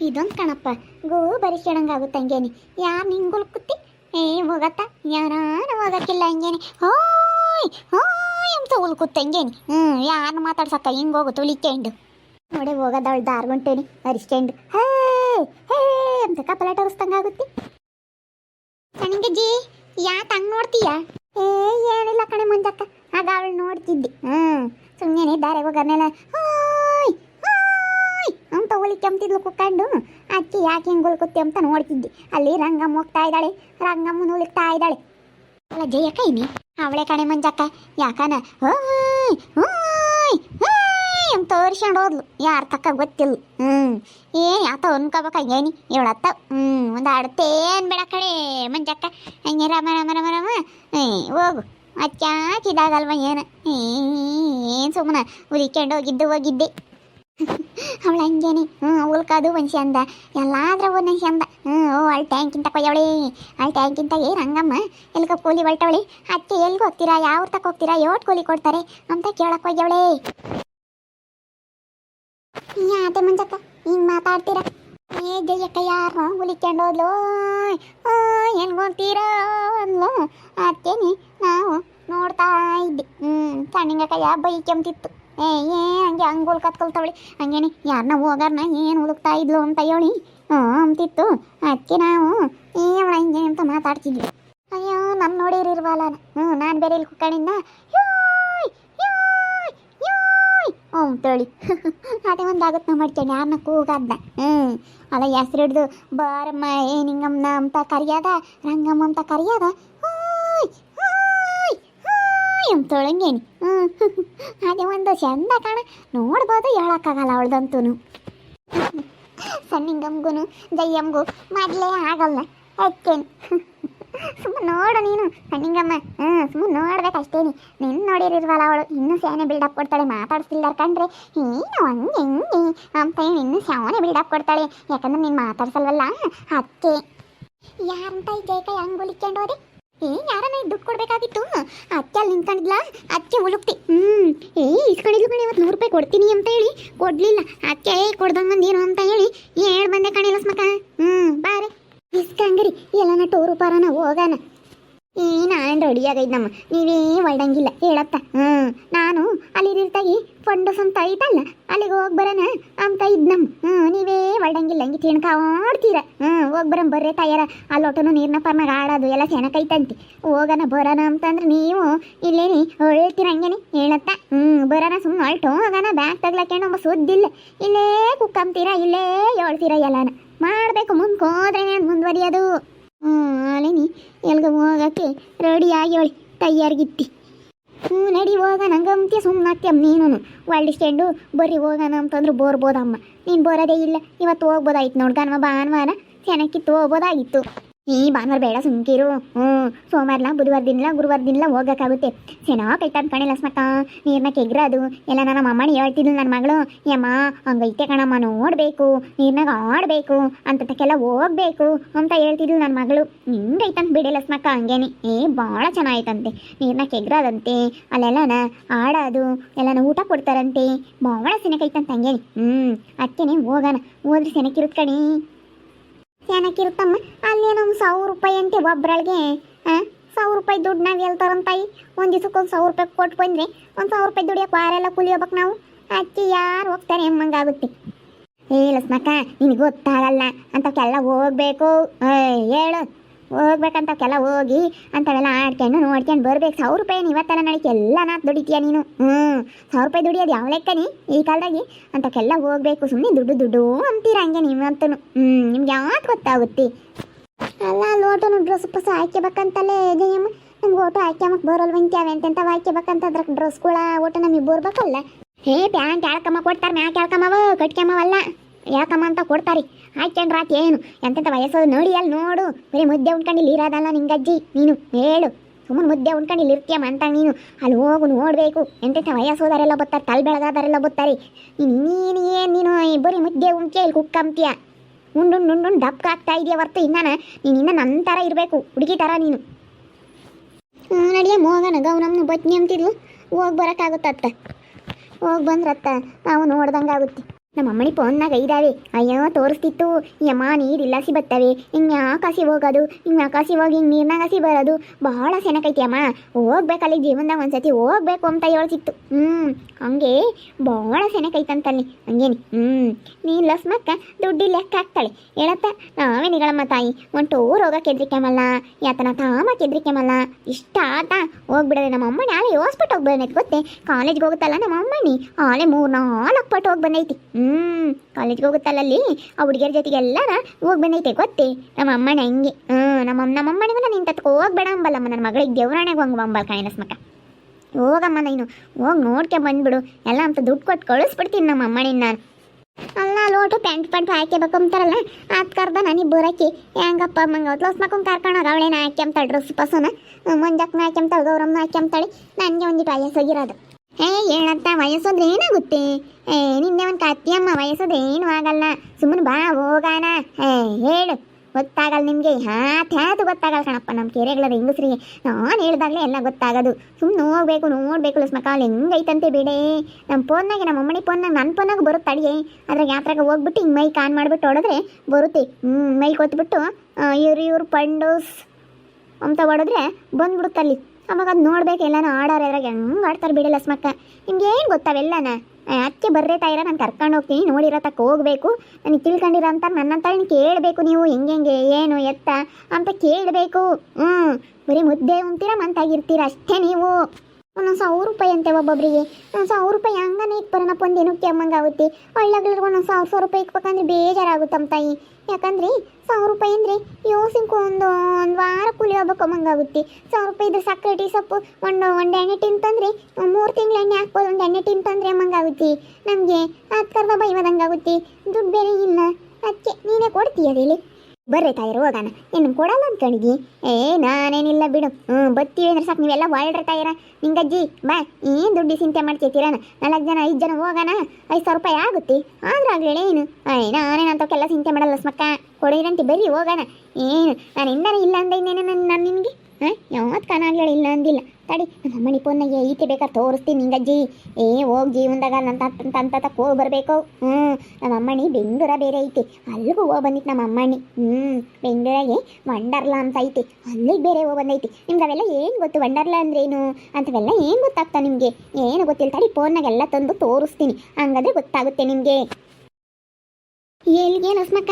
ಇದೊಂದು ಕಣಪ್ಪ. ಗೋ ಬರಿಸ್ಕೊಳಂಗೆ ಆಗುತ್ತೆ ಹಂಗೇನಿ. ಯಾರು ನಿಂಗುಲ್ ಕುತ್ತಿ ಏ, ಹೋಗತ್ತ. ಯಾರಾನ ಹೋಗಕ್ಕಿಲ್ಲ ಹಂಗೇನಿ. ಹೋಯ್ ಹೋಯ್ ಅಂತ ಉಲ್ಕುತ್ತೆ ಹಂಗೇನಿ. ಹ್ಞೂ ಯಾರನ್ನ ಮಾತಾಡ್ಸಕ್ಕ? ಹಿಂಗೆ ಹೋಗು ತುಳಿಕೊಂಡು ನೋಡಿ ಹೋಗೋದವಳು ದಾರ್ಗೊಂಟೇನಿ ಹರಿಸ್ಕೊಂಡು ಹೇ ಹೇ, ಅಂತ ಕಪಲಾಟ ಆಗುತ್ತೆ. ಕಣಿಗಜ್ಜಿ, ಯಾಕೆ ಹಂಗೆ ನೋಡ್ತೀಯ? ಏ, ಏನಿಲ್ಲ ಕಣೆ ಮುಂಜಕ್ಕ ಆಗ ಅವಳು ನೋಡ್ತಿದ್ದೆ. ಹ್ಞೂ ಸುಮ್ಮನೆ ದಾರೆ ಹೋಗರ್ನೆಲ್ಲ ಹೋಯ್ ಅಂತ ಒಲಿ ಕೆಮ್ತಿದ್ಲು ಕುಕ್ಕಂಡು. ಅಕ್ಕಿ ಯಾಕೆ ಹಿಂಗೆ ಗುಲ್ಕುತ್ತೆ ಅಂತ ನೋಡ್ತಿದ್ದೆ. ಅಲ್ಲಿ ರಂಗಮ್ಮ ಹೋಗ್ತಾ ಇದ್ದಾಳೆ. ರಂಗಮ್ಮನ ಉಳಿಕ್ತಾ ಇದ್ದಾಳೆ. ಅಲ್ಲ ಜಯಕ್ಕ ಅವಳೆ ಕಣೆ ಮಂಜಕ್ಕ. ಯಾಕನ? ಹ್ಞೂ ತೋರ್ಸ್ಕೊಂಡು ಹೋದ್ಲು. ಯಾರ ತಕ್ಕ ಗೊತ್ತಿಲ್ಲ. ಹ್ಞೂ ಏನ್ ಯಾತ ಅನ್ಕೋಬೇಕ ಏನಿ? ಇವಳತ್ತ? ಹ್ಞೂ ಒಂದು ಅಡ್ತೇನ್ ಬೇಡ ಕಡೆ ಮಂಜಕ್ಕ. ಹಂಗೆ ರಮ ರಮ ರಮ ರಮ. ಹೋಗು. ಅಚ್ಚಾಕಿದಾಗಲ್ವ ಏನು? ಏನು ಸುಮ್ಮನೆ ಉರಿಕೊಂಡು ಹೋಗಿದ್ದು ಹೋಗಿದ್ದೆ. ಅವಳು ಹಂಗೇನಿ ಹ್ಞೂ ಉಲ್ಕದು ಒಂದು ಚಂದ ಎಲ್ಲಾದ್ರ ಒಂದೊಂದು ಚಂದ ಹ್ಞೂ ಓ ಅಲ್ಲಿ ಟ್ಯಾಂಕಿಂತ ಕೊಯ್ಯವಳಿ ಅಲ್ಲಿ ಟ್ಯಾಂಕಿಂತ ಏ, ರಂಗಮ್ಮ. ಎಲ್ಗ ಕೂಲಿ ಹೊಲ್ಟವಳೆ ಅತ್ತೆ ಎಲ್ಗೆ ಹೋಗ್ತೀರಾ? ಯಾವ ತಕ್ಕ ಹೋಗ್ತೀರಾ? ಯೋಟ್ ಕೂಲಿ ಕೊಡ್ತಾರೆ ಅಂತ ಕೇಳಕ್ಕೆ ಹೋಗ್ಯವಳೆ. ಯಾತೆ ಮಂಜಕ್ಕ ಹಿಂಗೆ ಮಾತಾಡ್ತೀರಾ? ಏ, ಜಯಕ್ಕ, ಯಾರು ಹುಲಿಕೊಂಡು ಏನು ಹೋಗ್ತೀರಾ ಅಂದ್ಲು. ಅತ್ತೇನಿ ನಾವು ನೋಡ್ತಾ ಇದ್ದೆ. ಹ್ಞೂ ಸಣ್ಣಿಂಗ ಕೈಯ ಬೈ ಕೆಮ್ತಿತ್ತು. ಏ ಏ, ಹಂಗೆ ಹಂಗೆ ಉಳ್ಕತ್ಕೊಳ್ತಾವಳಿ ಹಂಗೇನಿ ಯಾರನ್ನ ಹೋಗಾರನ ಏನು ಹುಡುಕ್ತಾ ಇದ್ಲು ಅಂತ ಹೇಳಿ. ಹ್ಞೂ ಅಂತಿತ್ತು ಅದಕ್ಕೆ ನಾವು, ಏ, ಅವಳ ಹಿಂಗೆ ಅಂತ ಮಾತಾಡ್ತಿದ್ವಿ. ಅಯ್ಯೋ ನನ್ನ ನೋಡಿರಿರ್ವಲ್ಲ ಹ್ಞೂ, ನಾನು ಬೇರೆ ಇಲ್ಲಿ ಕುಕ್ಕಣಿಂದ ಯೋಯ್ ಯೋಯ್ ಯೋಯ್ ಅಂತೇಳಿ ಅದೇ ಒಂದಾಗುತ್ತೆ ಮಾಡ್ತೇನೆ ಯಾರನ್ನ ಕೂಗಾದ್ನ. ಹ್ಞೂ ಅಲ್ಲ ಹೆಸ್ರು ಹಿಡ್ದು, ಬಾರಮ್ಮ, ಏ, ನಿಂಗಮ್ಮನ ಅಂತ ಕರಿಯದ, ರಂಗಮ್ಮ ಅಂತ ಕರಿಯದ ಹೋಯ್ ತೊಳಂಗೇನಿ. ಹ್ಞೂ ಅದೇ ಒಂದು ಚಂದ ಕಾಣ. ನೋಡ್ಬೋದು ಹೇಳಕ್ಕಾಗಲ್ಲ ಅವಳ್ದಂತೂ ಸಣ್ಣಿಂಗಮ್ಗೂ ಜಯ್ಯಮ್ಗೂ ಮೊದಲೇ ಆಗಲ್ಲ. ಅಕ್ಕೇನು ಸುಮ್ಮನೆ ನೋಡು ನೀನು ಸಣ್ಣಿಂಗಮ್ಮ ಹ್ಞೂ ಸುಮ್ಮನೆ ನೋಡ್ಬೇಕಷ್ಟೇನಿ. ನಿನ್ನ ನೋಡಿರಿಲ್ವಲ್ಲ ಅವಳು. ಇನ್ನೂ ಸೇನೆ ಬಿಲ್ಡಪ್ ಕೊಡ್ತಾಳೆ ಮಾತಾಡ್ಸಿಲ್ಲ ಕಂಡ್ರೆ. ಏನು ಹಂಗೆ ಹಿಂಗೆ ಅಂತ ಇನ್ನೂ ಸ್ಯಾನೆ ಬಿಲ್ಡಪ್ ಕೊಡ್ತಾಳೆ. ಯಾಕಂದ್ರೆ ನೀನು ಮಾತಾಡ್ಸಲ್ವಲ್ಲ. ಅದಕ್ಕೆ. ಯಾರಂತ ಈ ಜೈಕ ಹೆಂಗ್ ಹೋದೆ? ಏ, ಯಾರನ್ನ ಕೊಡ್ಬೇಕಾಗಿತ್ತು. ಅತ್ತೆ ಅಲ್ಲಿ ನಿಂತ್ಕೊಂಡಿದ್ಲ, ಅತ್ತೆ ಉಳುಕ್ತಿ ಹ್ಞೂ ಏ, ಇಸ್ಕೊಂಡಿದ್ಲು ಕಣೆ, ಇವತ್ತು ನೂರು ರೂಪಾಯಿ ಕೊಡ್ತೀನಿ ಅಂತ ಹೇಳಿ. ಕೊಡ್ಲಿಲ್ಲ. ಅತ್ತೆ ಕೊಡ್ದಂಗಂದೇನು ಅಂತ ಹೇಳಿ. ಹೇಳ್ ಬಂದೆ ಕಣೆ ಲಸ್ಮಕ ಹ್ಞೂ ಬಾರೆ. ಇಸ್ಕಂಗ್ರಿ ಎಲ್ಲನ ಟೂರು ಪಾರನ ಹೋಗೋಣ ಏ ನಾನು ರೆಡಿ ಆಗೈದಮ್ಮ ನೀವೇ ಒಳ್ಳಂಗಿಲ್ಲ ಹೇಳತ್ತ. ಹ್ಞೂ ನಾನು ಅಲ್ಲಿ ಇರ್ತಾಗಿ ಫಂಡಸ್ ಅಂತ ಐತಲ್ಲ, ಅಲ್ಲಿಗೆ ಹೋಗಿ ಬರೋಣ ಅಂತ ಇದ್ನಮ್ಮ ಹ್ಞೂ ನೀವೇ ಒಳ್ಳಂಗಿಲ್ಲ ಹಂಗೆ ತಿಣ್ಕಾಡ್ತೀರ ಹ್ಞೂ ಹೋಗಿ ಬರೋಣ ಬರ್ರೆ ತಯಾರ. ಅಲ್ಲೊಟ್ಟನು ನೀರಿನ ಪರ್ನಾಗ ಆಡೋದು ಎಲ್ಲ ಚೆನ್ನಾಗೈತಂತೆ ಹೋಗೋಣ ಬರೋಣ ಅಂತಂದ್ರೆ ನೀವು ಇಲ್ಲೇನಿ ಹೇಳ್ತೀರ ಹಂಗೇನಿ, ಹೇಳತ್ತ. ಹ್ಞೂ ಬರೋಣ ಸುಮ್ಮನೆ ಹೊಲ್ಟು ಹೋಗೋಣ ಬ್ಯಾಗ್ ತಗ್ಲಕ್ಕೆ ನಮ್ಮ ಸುದ್ದಿಲ್ಲ. ಇಲ್ಲೇ ಕುಕ್ಕಂತೀರ ಇಲ್ಲೇ ಹೇಳ್ತೀರ ಎಲ್ಲನ. ಮಾಡಬೇಕು ಮುಂದ್ಕೋದ್ರೆ ಮುಂದುವರಿಯೋದು. ಹ್ಞೂ ಎಲ್ಗ ಹೋಗಕ್ಕೆ ರೆಡಿ ಆಗ್ಯವಳಿ, ತಯಾರಿಗಿತ್ತಿ. ಹ್ಞೂ, ನಡಿ ಹೋಗ ಹಂಗಂತೆ ಸುಮ್ಮನಾಗ್ತೀಯ ನೀನು ಒಳ್ಳೆ ಸ್ಟ್ಯಾಂಡು ಬರ್ರಿ ಹೋಗೋಣ ಅಂತಂದ್ರೆ ಬೋರ್ಬೋದಮ್ಮ. ನೀನು ಬರೋದೇ ಇಲ್ಲ, ಇವತ್ತು ಹೋಗ್ಬೋದಾಯ್ತು ನೋಡ್ಕನ್ವ ಭಾನುವಾರ ಚೆನ್ನಾಗಿತ್ತು ಹೋಗ್ಬೋದಾಗಿತ್ತು. ಈ ಭಾನುವಾರ ಬೇಡ ಸುಮ್ಕಿರು. ಹ್ಞೂ ಸೋಮವಾರಲ ಬುಧವಾರ ದಿನಲ ಗುರುವಾರ ದಿನ ಹೋಗಕ್ಕಾಗುತ್ತೆ. ಚೆನ್ನಾಗೈತೆ ಅಂತ ಕಣಿಲ್ಲ ಸ್ಮಕ್ಕ ಕೆಗ್ರ ಅದು. ಎಲ್ಲ ನನ್ನ ಅಮ್ಮನ ಹೇಳ್ತಿದ್ಲು ನನ್ನ ಮಗಳು. ಯಮ್ಮ, ಹಂಗೈತೆ ಕಣಮ್ಮ, ನೋಡಬೇಕು ನೀರ್ನಾಗ ಆಡಬೇಕು ಅಂತಕ್ಕೆಲ್ಲ ಹೋಗ್ಬೇಕು ಅಂತ ಹೇಳ್ತಿದ್ಲು ನನ್ನ ಮಗಳು. ಹಿಂಗೈತಂತ ಬಿಡಿಲ್ಲ ಸ್ಮಕ್ಕ ಹಂಗೇನೆ. ಏ ಭಾಳ ಚೆನ್ನಾಗೈತಂತೆ ನೀರನ್ನ ಕೆಗ್ರದಂತೆ ಅಲ್ಲೆಲ್ಲನ ಆಡೋದು ಎಲ್ಲನ ಊಟ ಕೊಡ್ತಾರಂತೆ. ಭಾಳ ಸೆನಕೈತಂತ ಹಂಗೇನೆ. ಹ್ಞೂ ಅದಕ್ಕೇನೆ ಹೋಗೋಣ ಹೋದ್ರೆ ಸೆನಕಿರುತ್ತ ಕಣಿ. ಏನಕ್ಕಿರುತ್ತಮ್ಮ ಅಲ್ಲೇನೋ ಒಂದು ಸಾವಿರ ರೂಪಾಯಿ ಅಂತೆ ಒಬ್ಬರಳಿಗೆ ಹಾಂ ಸಾವಿರ ರೂಪಾಯಿ ದುಡ್ಡು ನಾವು ಹೇಳ್ತಾರಂತಾಯಿ ಒಂದು ದಿವಸಕ್ಕೆ ಒಂದು ಸಾವಿರ ರೂಪಾಯಿ ಕೊಟ್ಟು ಬಂದರೆ ಒಂದು ಸಾವಿರ ರೂಪಾಯಿ ದುಡಿಯೋಕೆ ವಾರೆಲ್ಲ ಕೂಲಿ ಹೋಗ್ಬೇಕು ನಾವು. ಅಕ್ಕಿ ಯಾರು ಹೋಗ್ತಾರೆ ಎಮ್ಮಂಗಾಗುತ್ತೆ ಏ ಲಸ್ಮಕ್ಕ ನಿನಗೆ ಗೊತ್ತಾಗಲ್ಲ. ಅಂತಕ್ಕೆಲ್ಲ ಹೋಗ್ಬೇಕು. ಏಯ್, ಹೇಳು. ಹೋಗ್ಬೇಕಂತಕ್ಕೆಲ್ಲ ಹೋಗಿ ಅಂತವೆಲ್ಲ ಆಡ್ಕೊಂಡು ನೋಡ್ಕೊಂಡು ಬರ್ಬೇಕು. ಸಾವಿರ ರೂಪಾಯಿ ಇವತ್ತೆಲ್ಲ ನಡಿಕೆ ಎಲ್ಲ ನಾ ದುಡಿತೀಯ ನೀನು? ಹ್ಞೂ, ಸಾವಿರ ರೂಪಾಯಿ ದುಡಿಯೋದು ಯಾವ ಲೆಕ್ಕನಿ ಈ ಕಾಲದಾಗಿ? ಅಂತಕ್ಕೆಲ್ಲ ಹೋಗ್ಬೇಕು ಸುಮ್ಮನೆ ದುಡ್ಡು ದುಡ್ಡು ಅಂತೀರ ಹಂಗೆ ನೀವಂತೂ ಹ್ಞೂ, ನಿಮ್ಗೆ ಯಾವತ್ತು ಗೊತ್ತಾಗುತ್ತೆ? ಅಲ್ಲ ಲೋಟನು ಡ್ರೆಸ್ ಪಸ್ ಹಾಕ್ಯಬೇಕಂತಲೇ ಜಯಮ್ಮ ನಮ್ಗೆ ಓಟು ಹಾಕ್ಯಮಕ್ಕೆ ಬರೋಲ್ವಂತ್ಯಾವೆ ಎಂತೆಂತ ಡ್ರೆಸ್ ಡ್ರೆಸ್ಗಳ ಓಟೋ ನಮಗೆ ಬರ್ಬೇಕಲ್ಲ? ಹೇ ಪ್ಯಾಂಟ್ ಎಳ್ಕಮ್ಮ ಕೊಡ್ತಾರೆ ಮ್ಯಾಕ್ ಎಳ್ಕಮ್ಮವ ಕಟ್ಕಮ್ಮವಲ್ಲ ಎಳ್ಕಮ್ಮ ಅಂತ ಕೊಡ್ತಾರೆ. ಹಾಕ್ಯಂಡ್ರ ಆತ ಏನು? ಎಂತೆಂಥ ವಯಸ್ಸು ನೋಡಿ ಅಲ್ಲಿ ನೋಡು. ಬರೀ ಮುದ್ದೆ ಉಣ್ಕೊಂಡು ಇಲ್ಲಿ ಇರೋದಲ್ಲ ನಿಂಗಜ್ಜಿ, ನೀನು. ಹೇಳು. ಸುಮ್ಮನೆ ಮುದ್ದೆ ಉಣ್ಕೊಂಡು ಇಲ್ಲಿ ಇರ್ತೀಯಮ್ಮ ಅಂತ ನೀನು. ಅಲ್ಲಿ ಹೋಗು, ನೋಡಬೇಕು. ಎಂತೆಂಥ ವಯಸ್ಸೋದಾರೆಲ್ಲ ಬರ್ತಾರೆ ತಲೆ ಬೆಳಗಾದರೆಲ್ಲ ಬರ್ತಾರೆ ನೀನು ನೀನು ಏನು ನೀನು? ಬರೀ ಮುದ್ದೆ ಉಣ್ಕೆ ಇಲ್ಲಿ ಕುಕ್ಕಂತೀಯ? ಉಂಡುಂಡು ಉಂಡುಂಡು ದಪ್ಪ ಆಗ್ತಾ ಇದೆಯಾ ಹೊರ್ತು ಇನ್ನಾನ? ನೀನು ಇನ್ನ ನನ್ನ ಥರ ಇರಬೇಕು. ಹುಡುಗಿ ಥರ ನೀನು. ನಡಿಯ ಮೋಗನ ಗೌನಮ್ನು ಬತ್ನಿ ಅಂತಿದ್ಲು. ಹೋಗಿ ಬರೋಕ್ಕಾಗುತ್ತತ್ತ ಹೋಗಿ ಬಂದ್ರತ್ತ. ನಾವು ನೋಡ್ದಂಗೆ ಆಗುತ್ತೆ ನಮ್ಮ ಅಮ್ಮನಿ ಫೋನ್ನಾಗ ಇದಾವೆ ಅಯ್ಯೋ, ತೋರಿಸ್ತಿತ್ತು. ಯಮ್ಮ ನೀರಿಲ್ಲ ಸಿ ಬತ್ತವೆ. ಹಿಂಗೆ ಆಕಾಸಿ ಹೋಗೋದು ಹಿಂಗೆ ಆಕಾಸಿ ಹೋಗಿ ಹಿಂಗೆ ನೀರ್ನಾಗ ಹಸಿ ಬರೋದು. ಬಹಳ ಸೆನಕೈತಿ ಅಮ್ಮ. ಹೋಗ್ಬೇಕು ಅಲ್ಲಿ ಜೀವನದಾಗ ಒಂದ್ಸತಿ ಹೋಗ್ಬೇಕು ಅಂತ ಹೇಳ್ತಿತ್ತು ಹ್ಞೂ ಹಂಗೆ ಭಾಳ ಸೆನಕೈತಂತಲ್ಲಿ ಹಂಗೇನಿ ಹ್ಞೂ ನೀನು ಲಸ್ಮಕ್ಕ ದುಡ್ಡಿ ಲೆಕ್ಕ ಹಾಕ್ತಾಳೆ. ಹೇಳತ್ತ? ನಾವೇ ನಿಗಳಮ್ಮ ತಾಯಿ. ಒಂದು ಟೂರ್ ಹೋಗಕ್ಕೆ ಹೆದ್ರಿಕೆಮಲ್ಲ. ಯಾತನ ತಾಮಕ್ಕೆ ಹೆದ್ರಿಕೆಮಲ್ಲ. ಇಷ್ಟ ಆತ ಹೋಗ್ಬಿಡದೆ. ನಮ್ಮ ಅಮ್ಮನಿ ಆಲೆ ಹೋಸ್ಬಿಟ್ಟು ಹೋಗಿ ಗೊತ್ತೆ? ಗೊತ್ತೇ ಕಾಲೇಜ್ಗೆ ಹೋಗುತ್ತಲ್ಲ ನಮ್ಮ ಅಮ್ಮನಿ ಆಲೆ ಮೂರು ನಾಲ್ಕು ಪಟ್ಟು ಹೋಗಿ ಬಂದೈತಿ. ಹ್ಞೂ ಕಾಲೇಜ್ಗೆ ಹೋಗುತ್ತಲ್ಲ ಅಲ್ಲಿ? ಆ ಹುಡುಗಿಯರ ಜೊತೆಗೆ ಎಲ್ಲಾರ ಹೋಗಿ ಬಂದೈತೆ ಗೊತ್ತೇ? ನಮ್ಮ ಅಮ್ಮನ ಹಂಗೆ. ಹ್ಞೂ ನಮ್ಮ ನಮ್ಮ ಅಮ್ಮನಿಗೂ ನಾನು ಇಂಥದ್ದು ಹೋಗ್ಬೇಡ ಅಂಬಲ್ಲಮ್ಮ. ನನ್ನ ಮಗಳಿಗೆ ದೇವ್ರಾಣೆಗೆ ಹೋಗಿ ಅಂಬಲ್ ಕಾಯಿನಸ್ ಮಕ್ಕ ಹೋಗಮ್ಮ ನೀನು. ಹೋಗಿ ನೋಡ್ಕೆ ಬಂದ್ಬಿಡು. ಎಲ್ಲ ಅಂತ ದುಡ್ಡು ಕೊಟ್ಟು ಕಳಿಸ್ಬಿಡ್ತೀನಿ ನಮ್ಮ ಅಮ್ಮನಿನ ನಾನು. ಅಲ್ಲ, ಲೋಟು ಪ್ಯಾಂಟ್ ಪ್ಯಾಂಟ್ ಹಾಕ್ಯಬೇಕು ಅಂತಾರಲ್ಲ? ಅದು ಕರ್ದ ನನಗೆ ಬರೋಕೆ ಹೆಂಗಪ್ಪ ಮಂಗ ಹೊತ್ಲೋಸ್ ಮಕ್ಕಳು ಕರ್ಕೊಂಡು ಅವಳೇನ ಹಾಕ್ಯಂತಾಳೆ ಡ್ರೆಸ್ ಪಸನ? ಮಂಜಕ್ಕನ ಹಾಕ್ಯಂತಾಳೆ ಗೌರಮ್ಮನ ಹಾಕ್ಯಂತಾಳೆ. ನನಗೆ ಒಂದಿಟ್ಟು ವಯಸ್ಸೋಗಿರೋದು ಏ ಹೇಳಂತ ವಯಸ್ಸೋದ್ರೆ ಏನಾಗುತ್ತೆ? ಏ ನಿನ್ನೆ ಒಂದು ಕತ್ತಿಯಮ್ಮ ವಯಸ್ಸೋದ್ರೆ ಏನು ಆಗಲ್ಲ. ಸುಮ್ಮನೆ ಬಾ ಹೋಗೋಣ ಏ, ಹೇಳು. ಗೊತ್ತಾಗಲ್ಲ ನಿಮಗೆ. ಹಾ ಹ್ಯಾತು ಗೊತ್ತಾಗಲ್ಲ ಕಣಪ್ಪ ನಮ್ಮ ಕೆರೆಗಳ ಹೆಂಗಸ್ರಿಗೆ. ನಾನು ಹೇಳ್ದಾಗಲೇ ಎಲ್ಲ ಗೊತ್ತಾಗೋದು. ಸುಮ್ಮನೆ ಹೋಗ್ಬೇಕು ನೋಡ್ಬೇಕು ಲಸ್ಮಕಾಲ್ ಹೆಂಗೈತಂತೆ ಬಿಡೆ. ನಮ್ಮ ಫೋನ್ನಾಗೆ ನಮ್ಮ ಅಮ್ಮನಿ ಫೋನ್ನಾಗ ನನ್ನ ಫೋನಾಗ ಬರುತ್ತೆ ಅಡಿಗೆ ಅದ್ರಾಗ ಯಾತ್ರಾಗ ಹೋಗ್ಬಿಟ್ಟು ಹಿಂಗೆ ಮೈ ಕಾನ್ ಮಾಡಿಬಿಟ್ಟು ಹೊಡೆದ್ರೆ ಬರುತ್ತೆ. ಹ್ಞೂ ಮೈ ಕೊತ್ಬಿಟ್ಟು ಇವ್ರು ಇವ್ರು ಪಂಡೋಸ್ ಅಂತ ಹೊಡೆದ್ರೆ ಬಂದ್ಬಿಡುತ್ತೆ ಅಲ್ಲಿ ಅವಾಗ ಅದು ನೋಡ್ಬೇಕು, ಎಲ್ಲಾನು ಆಡೋರು ಅದ್ರಾಗ ಹೆಂಗೆ ಆಡ್ತಾರೆ ಬಿಡಿ ಲಸ್ಮಕ್ಕ. ನಿಮ್ಗೆ ಏನು ಗೊತ್ತಾವೆಲ್ಲನ ಅದಕ್ಕೆ ಬರ್ರೇ ತಾಯಿರ ನಾನು ಕರ್ಕೊಂಡು ಹೋಗ್ತೀನಿ, ನೋಡಿರೋ ತಕ್ಕ ಹೋಗ್ಬೇಕು. ನನಗೆ ತಿಳ್ಕೊಂಡಿರೋ ಅಂತ ನನ್ನಂತ ನೀನು ಕೇಳಬೇಕು ನೀವು, ಹೆಂಗೆ ಹೆಂಗೆ, ಏನು, ಎತ್ತ ಅಂತ ಕೇಳಬೇಕು. ಹ್ಞೂ ಬರೀ ಮುದ್ದೆ ಉಂತೀರ ಮಂತಾಗಿರ್ತೀರ ಅಷ್ಟೇ ನೀವು. ಒಂದೊಂದು ಸಾವಿರ ರೂಪಾಯಿ ಅಂತೆ ಒಬ್ಬೊಬ್ಬರಿಗೆ ಒಂದು ಸಾವಿರ ರೂಪಾಯಿ ಹಂಗನೇ ಇಕ್ಬರೋಣಪ್ಪ ಒಂದು ದಿನಕ್ಕೆ ಅಮ್ಮಂಗಾಗುತ್ತೆ ಒಳ್ಳೆಗಳಿಗೆ ಒಂದೊಂದು ಸಾವಿರ ಸಾವಿರ ರೂಪಾಯಿ ಇಕ್ಬೇಕಂದ್ರೆ ಬೇಜಾರಾಗುತ್ತಮ್ಮ ತಾಯಿ. ಯಾಕಂದ್ರೆ ಸಾವಿರ ರೂಪಾಯಿ ಅಂದರೆ ಯೋಸಿಂಕು ಒಂದು ಒಂದು ವಾರ ಕೂಲಿ ಹೋಗ್ಬೇಕು ಅಮ್ಮಂಗಾಗುತ್ತೆ ಸಾವಿರ ರೂಪಾಯಿ ಇದ್ರೆ ಸಕ್ಕರೆ, ಟೀ, ಸೊಪ್ಪು, ಒಂದು ಒಂದು ಎಣ್ಣೆ ತಿಂತಂದ್ರೆ ಮೂರು ತಿಂಗಳು ಎಣ್ಣೆ ಹಾಕ್ಬೋದು, ಒಂದು ಎಣ್ಣೆ ತಿಂತಂದ್ರೆ ಅಮ್ಮಂಗಾಗುತ್ತೆ ನಮಗೆ ಅದು ಕರ್ದ ಬೈವದಂಗಾಗುತ್ತೆ ದುಡ್ಡು ಬೇರೆ ಇಲ್ಲ. ಅದಕ್ಕೆ ನೀನೇ ಕೊಡ್ತೀಯ ಹೇಳಿ ಬರ್ರಿ ತಾಯಿರು ಹೋಗೋಣ. ಏನು ಕೊಡಲ್ಲ ಅನ್ಕೊಂಡಿದ್ದಿ ಏ, ನಾನೇನಿಲ್ಲ ಬಿಡು. ಹ್ಞೂ ಬತ್ತೀವಿ ಅಂದ್ರೆ ಸಾಕು, ನೀವೆಲ್ಲ ಇರ ತಾಯಿರ ನಿಂಗಜ್ಜಿ, ಬಾ. ಏನು ದುಡ್ಡು ಚಿಂತೆ ಮಾಡ್ತೀರ ನಾಲ್ಕು ಜನ, ಐದು ಜನ ಹೋಗೋಣ. ಐದು ಸಾವಿರ ರೂಪಾಯಿ ಆಗುತ್ತೆ. ಆದ್ರೂ ಆಗಲಿ ಏನು? ಅಯ್ಯ ನಾನೇನಂತಕ್ಕೆಲ್ಲ ಚಿಂತೆ ಮಾಡಲ್ಲ ಸ್ಮಕ್ಕ ಕೊಡಿರಂತೆ ಬರ್ರಿ, ಹೋಗೋಣ. ಏನು ನಾನು ಇಂದಾನೆ ಇಲ್ಲ ಅಂದ ನಾನು ನಿನಗೆ? ಹಾಂ? ಯಾವತ್ತು ಕಾಣಾಗ್ಲಿಲ್ಲ ಇಲ್ಲ ಅಂದಿಲ್ಲ. ತಡಿ, ನಮ್ಮ ಅಮ್ಮನಿ ಫೋನ್ನಾಗೆ ಬೇಕಾ ತೋರಿಸ್ತೀನಿ ನಿಂಗಜ್ಜಿ. ಏ, ಹೋಗಿ ಜೀವನದಾಗ ನನ್ನ ತಂತ ಹೋಗಿ ಬರಬೇಕು. ಹ್ಞೂ ನಮ್ಮ ಅಮ್ಮನಿ ಬೆಂಗಳೂರ ಬೇರೆ ಐತಿ. ಅಲ್ಲಿಗೂ ಹೋಗಿ ಬಂದಿತ್ತು ನಮ್ಮ ಅಮ್ಮಣ್ಣಿ ಹ್ಞೂ ಬೆಂಗಳೂರಾಗೆ ವಂಡರ್ಲಾ ಅಂತ ಐತಿ. ಅಲ್ಲಿಗೆ ಬೇರೆ ಹೋಗಿ ಬಂದೈತಿ. ನಿಮ್ಗೆ ಅವೆಲ್ಲ ಏನು ಗೊತ್ತು? ವಂಡರ್ಲಾ ಅಂದ್ರೇನು? ಅಂತವೆಲ್ಲ ಏನು ಗೊತ್ತಾಗ್ತಾ ನಿಮಗೆ? ಏನು ಗೊತ್ತಿಲ್ಲ. ತಡಿ ಫೋನ್ನಾಗೆಲ್ಲ ತಂದು ತೋರಿಸ್ತೀನಿ. ಹಂಗಾದ್ರೆ ಗೊತ್ತಾಗುತ್ತೆ ನಿಮಗೆ. ಎಲ್ಲಿಗೇನು ಹೊಸ್ಮಕ್ಕ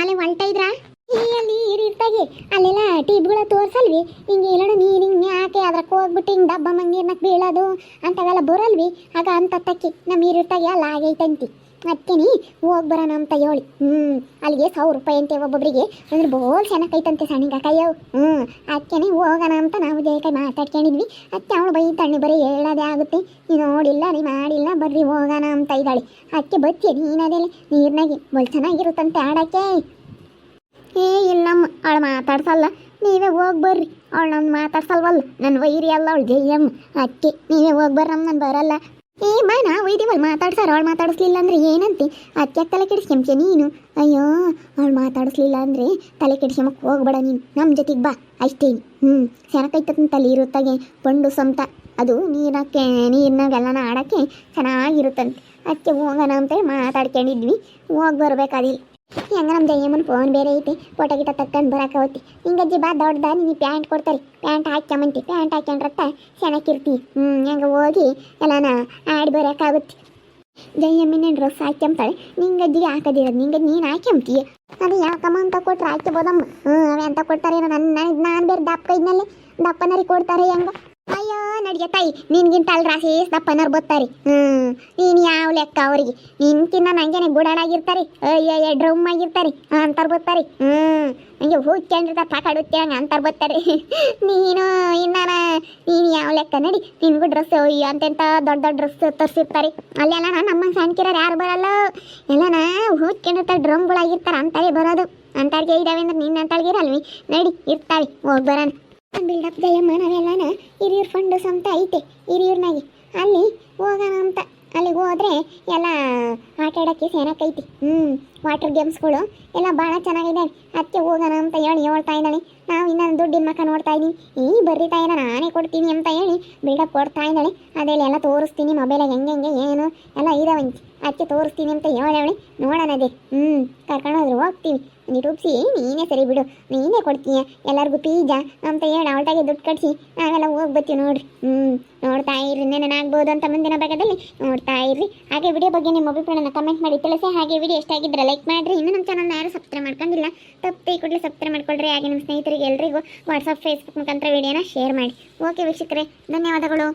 ಆಲೆ ಹೊಲ್ಟ ಇದ್ರಾ? ಈ ಅಲ್ಲಿ ಇರ್ತಾಗಿ ಅಲ್ಲೆಲ್ಲ ಟೀಬ್ಗಳ ತೋರ್ಸಲ್ವಿ. ಹಿಂಗೆ ಎಲ್ಲಾಡ ನೀರು ಹಿಂಗೆ ಯಾಕೆ ಅದ್ರಕ್ಕೆ ಹೋಗ್ಬಿಟ್ಟು ಹಿಂಗೆ ಡಬ್ಬ ಮಂಗೀರ್ನಕ್ ಬೀಳೋದು ಅಂತವೆಲ್ಲ ಬರಲ್ವಿ. ಆಗ ಅಂತ ತಕ್ಕಿ ನಮ್ಮ ಇರ್ತಾಗೆ ಅಲ್ಲ ಆಗೈತಂತಿ. ಅದಕ್ಕೇನಿ ಹೋಗಿ ಬರೋಣ ಅಂತ ಹೇಳಿ. ಹ್ಞೂ ಅಲ್ಲಿಗೆ ಸಾವಿರ ರೂಪಾಯಿ ಅಂತೆ ಒಬ್ಬೊಬ್ಬರಿಗೆ ಅಂದ್ರೆ ಬೋಲ್ ಚೆನ್ನಾಗೈತಂತೆ ಸಣ್ಣಿಗೆ ಕೈಯವು. ಹ್ಞೂ ಅದಕ್ಕೇನೆ ಹೋಗೋಣ ಅಂತ ನಾವು ಜಯಕೈ ಮಾತಾಡ್ಕೊಂಡಿದ್ವಿ ಅದಕ್ಕೆ ಅವಳು ಬೈ ತಣ್ಣಿ ಬರೀ ಹೇಳೋದೇ ಆಗುತ್ತೆ. ನೀ ನೋಡಿಲ್ಲ, ನೀ ಮಾಡಿಲ್ಲ, ಬರ್ರಿ ಹೋಗೋಣ ಅಂತ ಇದ್ದಾಳೆ. ಅದಕ್ಕೆ ಬತ್ತಿ ನೀನದೇ ನೀರಿನಾಗೆ ಬೋಲ್ ಚೆನ್ನಾಗಿರುತ್ತಂತೆ ಆಡೋಕ್ಕೆ. ಏ ಇಲ್ಲಮ್ಮ ಅವಳು ಮಾತಾಡ್ಸಲ್ಲ. ನೀವೇ ಹೋಗಿ ಬರ್ರಿ. ಅವಳು ನನ್ನ ಮಾತಾಡ್ಸಲ್ವಲ್ಲ? ನನ್ನ ವೈರಿ ಅಲ್ಲ ಅವಳು ಜಯ್ಯಮ್ಮ ಅಕ್ಕಿ, ನೀವೇ ಹೋಗಿ ಬರ್ರಮ್ಮ ನಾನು ಬರಲ್ಲ. ಏ, ಬಾ, ನಾವು ಇದೀವಲ್ಲ, ಮಾತಾಡ್ಸಾರ. ಅವಳು ಮಾತಾಡಿಸ್ಲಿಲ್ಲ ಅಂದ್ರೆ ಏನಂತೆ? ಅಕ್ಕ ತಲೆ ಕೆಡಿಸ್ಕೊಂಬ್ಕೆ ನೀನು? ಅಯ್ಯೋ, ಅವಳು ಮಾತಾಡಿಸ್ಲಿಲ್ಲ ಅಂದ್ರೆ ತಲೆ ಕೆಡಿಸ್ಕೊಂಬಕ್ಕೆ ಹೋಗ್ಬೇಡ ನೀನು. ನಮ್ಮ ಜೊತೆಗೆ ಬಾ, ಅಷ್ಟೇ. ಹ್ಞೂ ತಲೆ ಇರುತ್ತಾಗೆ ಬಂಡು ಸ್ವಂತ ಅದು ನೀರಕ್ಕೆ, ನೀರಿನಾಗೆಲ್ಲನ ಆಡೋಕ್ಕೆ ಚೆನ್ನಾಗಿರುತ್ತಂತೆ. ಅದಕ್ಕೆ ಹೋಗೋಣ ಅಂತೇಳಿ ಮಾತಾಡ್ಕೊಂಡಿದ್ವಿ. ಹೋಗಿ ಬರ್ಬೇಕಾದಿಲ್ಲ. ಹೆಂಗ ನಮ್ಮ ಜಯಮ್ಮನ ಫೋನ್ ಬೇರೆ ಐತಿ ಫೋಟೋ ಗಿಟ ತಕ್ಕಂಡು ಬರಕ್ಕೆ ಹೋತಿ ಹಿಂಗಜ್ಜಿ ಬಾ ದೊಡ್ಡದ ನಿನಗೆ ಪ್ಯಾಂಟ್ ಕೊಡ್ತಾರೆ. ಪ್ಯಾಂಟ್ ಹಾಕ್ಯಮಂತಿ ಪ್ಯಾಂಟ್ ಹಾಕ್ಯಂಡ್ರತ್ತ ಚೆನ್ನಾಗಿರ್ತಿ ಹ್ಞೂ ಹೆಂಗೆ ಹೋಗಿ ಎಲ್ಲಾನ ಆಡಿ ಬರೋಕ್ಕಾಗುತ್ತೆ ಜಯಮ್ಮಿನ ಡ್ರೆಸ್ ಹಾಕ್ಯಂತಾಳೆ ನಿಂಗಜ್ಜಿಗೆ ಹಾಕದಿರೋದು ನಿಂಗೆ ನೀನು ಹಾಕ್ಯಂತೀಯ ಅದು ಯಾಕಮ್ಮ ಅಂತ ಕೊಟ್ರೆ ಹಾಕ್ಯಬೋದಮ್ಮ. ಹ್ಞೂ ಅವೇ ಅಂತ ನನ್ನ ನಾನು ಬೇರೆ ದಪ್ಪ ಇದ್ನಲ್ಲಿ ದಪ್ಪನರಿ ಕೊಡ್ತಾರೆ ಹೆಂಗ. ನಡಿಗೆ ತಾಯಿ, ನಿನ್ಗಿಂತ ಅಲ್ಲಿ ರಾಶಿ ದಪ್ಪನವ್ರು ಬರ್ತಾರೆ ಹ್ಞೂ ನೀನು ಯಾವ ಲೆಕ್ಕ ಅವ್ರಿಗೆ? ನಿನ್ಕಿನ್ನ ನಂಗೇನೆ ಗುಡಾಡಾಗಿರ್ತಾರೆ ಅಯ್ಯ ಡ್ರಮ್ ಆಗಿರ್ತಾರೆ, ಅಂತಾರ ಬರ್ತಾರೆ ಹ್ಞೂ ಹಂಗೆ ಹುಚ್ಕೊಂಡಿರ್ತಾರೆ ಪಾಕಾಡುತ್ತೆ ಹಂಗೆ ಅಂತಾರ ಬರ್ತಾರೆ ನೀನು ಇನ್ನಾನ ನೀನು ಯಾವ ಲೆಕ್ಕ ನಡಿ, ನಿನ್ಗೂ ಡ್ರೆಸ್ ಅಂತೆಂತ ದೊಡ್ಡ ದೊಡ್ಡ ಡ್ರೆಸ್ ತರಿಸಿರ್ತಾರೆ. ಅಲ್ಲೆಲ್ಲ ನಮ್ಮ ಸಣ್ಣಕಿರೋರು ಯಾರು ಬರಲ್ಲ. ಎಲ್ಲನ ಡ್ರಮ್ ಡ್ರಮ್ಗಳಾಗಿರ್ತಾರೆ, ಅಂತಾರೆ ಬರೋದು. ಅಂತಾಳ್ಗೆ ಇದಾವೆ ಅಂದ್ರೆ ನಿನ್ನ ಅಂತಾಳ್ಗೆ ಇರಲ್ವಿ. ನಡಿ, ಇರ್ತಾವೆ, ಹೋಗಿ ಬರೋಣ. ಬಿಲ್ಡಪ್ ಜಯಮ್ಮ ನಾವೆಲ್ಲನ ಹಿರಿಯೂರು ಫಂಡ್ ಅಂತ ಐತೆ, ಹಿರಿಯೂರ್ನಾಗೆ. ಅಲ್ಲಿ ಹೋಗೋಣ ಅಂತ. ಅಲ್ಲಿಗೆ ಹೋದ್ರೆ ಎಲ್ಲ ಆಟ ಆಡೋಕ್ಕೆ ಸೇನಕ್ಕೈತಿ ಹ್ಞೂ ವಾಟರ್ ಗೇಮ್ಸ್ಗಳು ಎಲ್ಲ ಭಾಳ ಚೆನ್ನಾಗಿದೆ. ಅದಕ್ಕೆ ಹೋಗೋಣ ಅಂತ ಹೇಳಿ ಹೇಳ್ತಾ ಇದ್ದಾಳೆ. ನಾವು ಇನ್ನೊಂದು ದುಡ್ಡಿನ ಮಕ್ಕ ನೋಡ್ತಾ ಇದ್ದೀನಿ ಈ ಬರ್ರಿ ತಾಯಿನ ನಾನೇ ಕೊಡ್ತೀನಿ ಅಂತ ಹೇಳಿ ಬಿಲ್ಡಪ್ ಕೊಡ್ತಾ ಇದ್ದಾಳೆ. ಅದೆಲ್ಲ ಎಲ್ಲ ತೋರಿಸ್ತೀನಿ ಮೊಬೈಲಾಗ ಹೆಂಗೆ ಹೆಂಗೆ, ಏನು, ಎಲ್ಲ ಇದಾವಂತೆ. ಅದಕ್ಕೆ ತೋರಿಸ್ತೀನಿ ಅಂತ ಹೇಳಿ ನೋಡೋಣ ಅದೇ. ಹ್ಞೂ ಕರ್ಕೊಂಡೋದ್ರು ಹೋಗ್ತೀವಿ. ಉಪ್ಸಿ ನೀನೇ ಸರಿ ಬಿಡು. ನೀನೇ ಕೊಡ್ತೀಯ. ಎಲ್ಲರಿಗೂ ಪೀಜಾ ಅಂತ ಹೇಳ ಅವಳಾಗೆ ದುಡ್ಡು ಕಟ್ಸಿ. ನಾವೆಲ್ಲ ಹೋಗಿ ಬರ್ತೀವಿ ನೋಡ್ರಿ. ಹ್ಞೂ ನೋಡ್ತಾ ಇರ್ರಿ. ನೆನನಾಗ್ಬೋದು ಅಂತ ಮುಂದಿನ ಭಾಗದಲ್ಲಿ ನೋಡ್ತಾ ಇರ್ರಿ. ಹಾಗೆ ವಿಡಿಯೋ ಬಗ್ಗೆ ನಿಮ್ಮ ಅಭಿಪ್ರಾಯನ ಕಮೆಂಟ್ ಮಾಡಿ ತಿಳಿಸಿ. ಹಾಗೆ ವಿಡಿಯೋ ಎಷ್ಟಾಗಿದ್ರೆ ಲೈಕ್ ಮಾಡಿರಿ. ಇನ್ನು ನಮ್ಮ ಚಾನಲ್ನ ಯಾರು ಸಬ್ಸ್ಕ್ರೈಬ್ ಮಾಡ್ಕೊಂಡಿಲ್ಲ ತಪ್ಪಿ ಕೂಡಲೇ ಸಬ್ಸ್ಕ್ರೈಬ್ ಮಾಡ್ಕೊಳ್ರಿ. ಹಾಗೆ ನಿಮ್ಮ ಸ್ನೇಹಿತರಿಗೆ ಎಲ್ರಿಗೂ ವಾಟ್ಸಪ್ ಫೇಸ್ಬುಕ್ ಮುಖಾಂತರ ವಿಡಿಯೋನ ಶೇರ್ ಮಾಡಿ. ಓಕೆ ವೀಕ್ಷಕರೇ, ಧನ್ಯವಾದಗಳು.